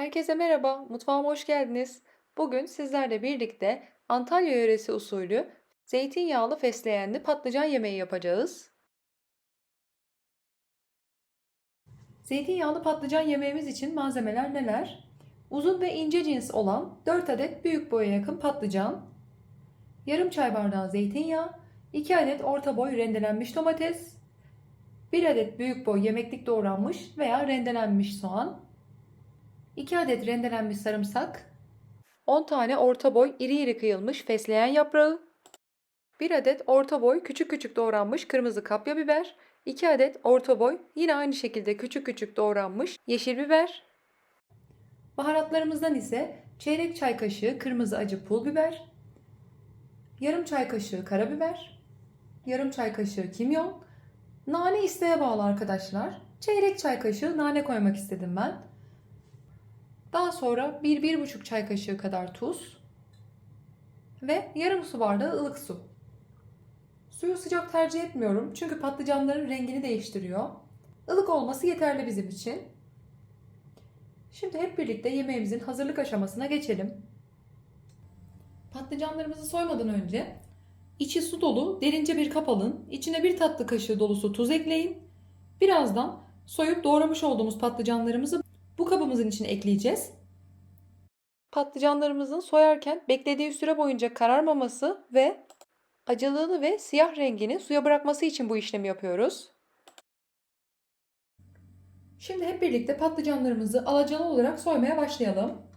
Herkese merhaba, mutfağıma hoş geldiniz. Bugün sizlerle birlikte Antalya yöresi usulü zeytinyağlı fesleğenli patlıcan yemeği yapacağız. Zeytinyağlı patlıcan yemeğimiz için malzemeler neler? Uzun ve ince cins olan 4 adet büyük boya yakın patlıcan, yarım çay bardağı zeytinyağı, 2 adet orta boy rendelenmiş domates, 1 adet büyük boy yemeklik doğranmış veya rendelenmiş soğan, 2 adet rendelenmiş sarımsak, 10 tane orta boy iri iri kıyılmış fesleğen yaprağı, 1 adet orta boy küçük küçük doğranmış kırmızı kapya biber, 2 adet orta boy yine aynı şekilde küçük küçük doğranmış yeşil biber. Baharatlarımızdan ise çeyrek çay kaşığı kırmızı acı pul biber, yarım çay kaşığı karabiber, yarım çay kaşığı kimyon, nane isteğe bağlı arkadaşlar. Çeyrek çay kaşığı nane koymak istedim ben. Daha sonra 1-1,5 çay kaşığı kadar tuz ve yarım su bardağı ılık su. Suyu sıcak tercih etmiyorum çünkü patlıcanların rengini değiştiriyor. Ilık olması yeterli bizim için. Şimdi hep birlikte yemeğimizin hazırlık aşamasına geçelim. Patlıcanlarımızı soymadan önce içi su dolu derince bir kap alın. İçine bir tatlı kaşığı dolusu tuz ekleyin. Birazdan soyup doğramış olduğumuz patlıcanlarımızı bu kabımızın içine ekleyeceğiz. Patlıcanlarımızın soyarken beklediği süre boyunca kararmaması ve acılığını ve siyah rengini suya bırakması için bu işlemi yapıyoruz. Şimdi hep birlikte patlıcanlarımızı alacalı olarak soymaya başlayalım.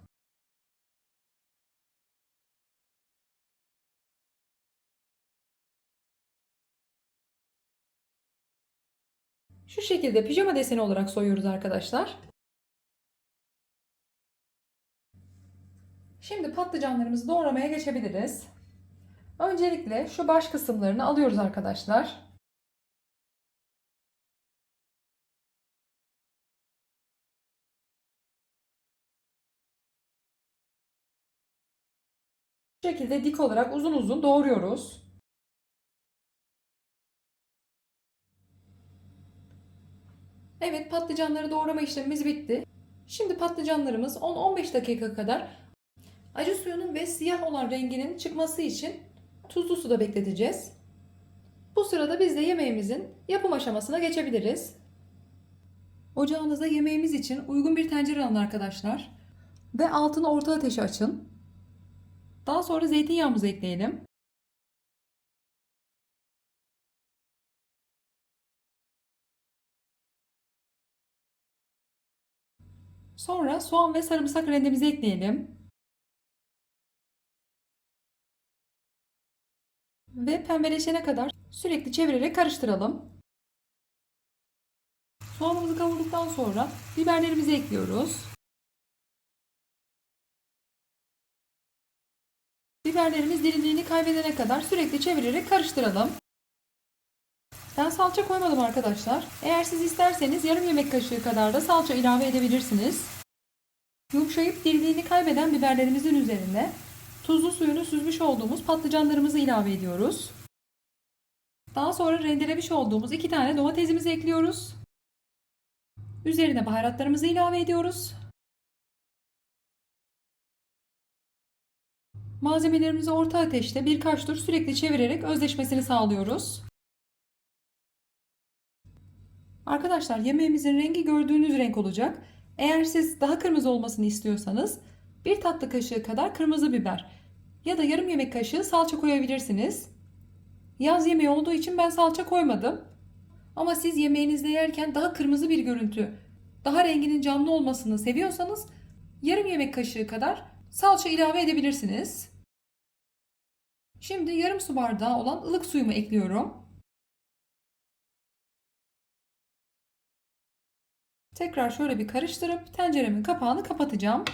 Şu şekilde pijama deseni olarak soyuyoruz arkadaşlar. Şimdi patlıcanlarımızı doğramaya geçebiliriz. Öncelikle şu baş kısımlarını alıyoruz arkadaşlar. Bu şekilde dik olarak uzun uzun doğruyoruz. Evet patlıcanları doğrama işlemimiz bitti. Şimdi patlıcanlarımız 10-15 dakika kadar acı suyunun ve siyah olan renginin çıkması için tuzlu suda bekleteceğiz. Bu sırada biz de yemeğimizin yapım aşamasına geçebiliriz. Ocağınıza yemeğimiz için uygun bir tencere alın arkadaşlar. Ve altını orta ateşe açın. Daha sonra zeytinyağımızı ekleyelim. Sonra soğan ve sarımsak rendemizi ekleyelim. Ve pembeleşene kadar sürekli çevirerek karıştıralım. Soğanımızı kavurduktan sonra biberlerimizi ekliyoruz. Biberlerimiz derinliğini kaybedene kadar sürekli çevirerek karıştıralım. Ben salça koymadım arkadaşlar. Eğer siz isterseniz yarım yemek kaşığı kadar da salça ilave edebilirsiniz. Yumuşayıp diriliğini kaybeden biberlerimizin üzerine tuzlu suyunu süzmüş olduğumuz patlıcanlarımızı ilave ediyoruz. Daha sonra rendelemiş olduğumuz iki tane domatesimizi ekliyoruz. Üzerine baharatlarımızı ilave ediyoruz. Malzemelerimizi orta ateşte birkaç tur sürekli çevirerek özleşmesini sağlıyoruz. Arkadaşlar yemeğimizin rengi gördüğünüz renk olacak. Eğer siz daha kırmızı olmasını istiyorsanız bir tatlı kaşığı kadar kırmızı biber ya da yarım yemek kaşığı salça koyabilirsiniz. Yaz yemeği olduğu için ben salça koymadım. Ama siz yemeğinizde yerken daha kırmızı bir görüntü, daha renginin canlı olmasını seviyorsanız yarım yemek kaşığı kadar salça ilave edebilirsiniz. Şimdi yarım su bardağı olan ılık suyumu ekliyorum. Tekrar şöyle bir karıştırıp tenceremin kapağını kapatacağım.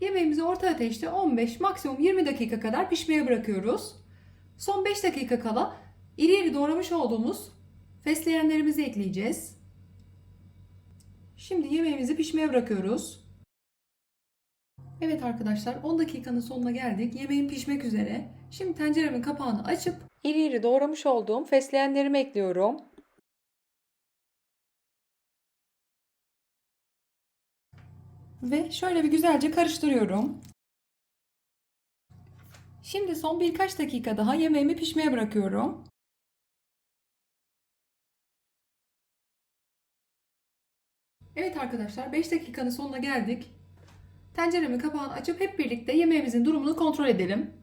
Yemeğimizi orta ateşte 15 maksimum 20 dakika kadar pişmeye bırakıyoruz. Son 5 dakika kala iri iri doğramış olduğumuz fesleğenlerimizi ekleyeceğiz. Şimdi yemeğimizi pişmeye bırakıyoruz. Evet arkadaşlar 10 dakikanın sonuna geldik. Yemeğim pişmek üzere. Şimdi tenceremin kapağını açıp iri iri doğramış olduğum fesleğenlerimi ekliyorum. Ve şöyle bir güzelce karıştırıyorum. Şimdi son birkaç dakika daha yemeğimi pişmeye bırakıyorum. Evet arkadaşlar 5 dakikanın sonuna geldik. Tenceremin kapağını açıp hep birlikte yemeğimizin durumunu kontrol edelim.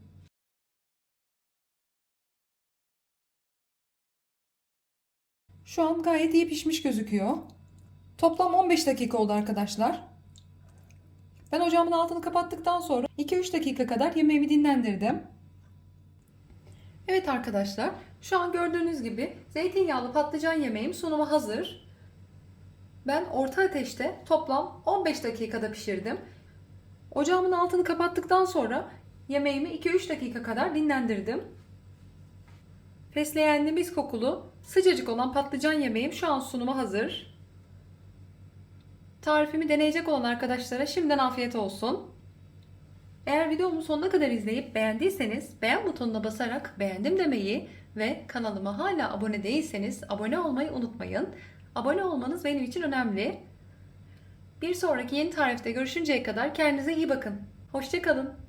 Şu an gayet iyi pişmiş gözüküyor. Toplam 15 dakika oldu arkadaşlar. Ben ocağımın altını kapattıktan sonra 2-3 dakika kadar yemeğimi dinlendirdim. Evet arkadaşlar, şu an gördüğünüz gibi zeytinyağlı patlıcan yemeğim sunuma hazır. Ben orta ateşte toplam 15 dakikada pişirdim. Ocağımın altını kapattıktan sonra yemeğimi 2-3 dakika kadar dinlendirdim. Fesleğenli mis kokulu sıcacık olan patlıcan yemeğim şu an sunuma hazır. Tarifimi deneyecek olan arkadaşlara şimdiden afiyet olsun. Eğer videomu sonuna kadar izleyip beğendiyseniz beğen butonuna basarak beğendim demeyi ve kanalıma hala abone değilseniz abone olmayı unutmayın. Abone olmanız benim için önemli. Bir sonraki yeni tarifte görüşünceye kadar kendinize iyi bakın. Hoşçakalın.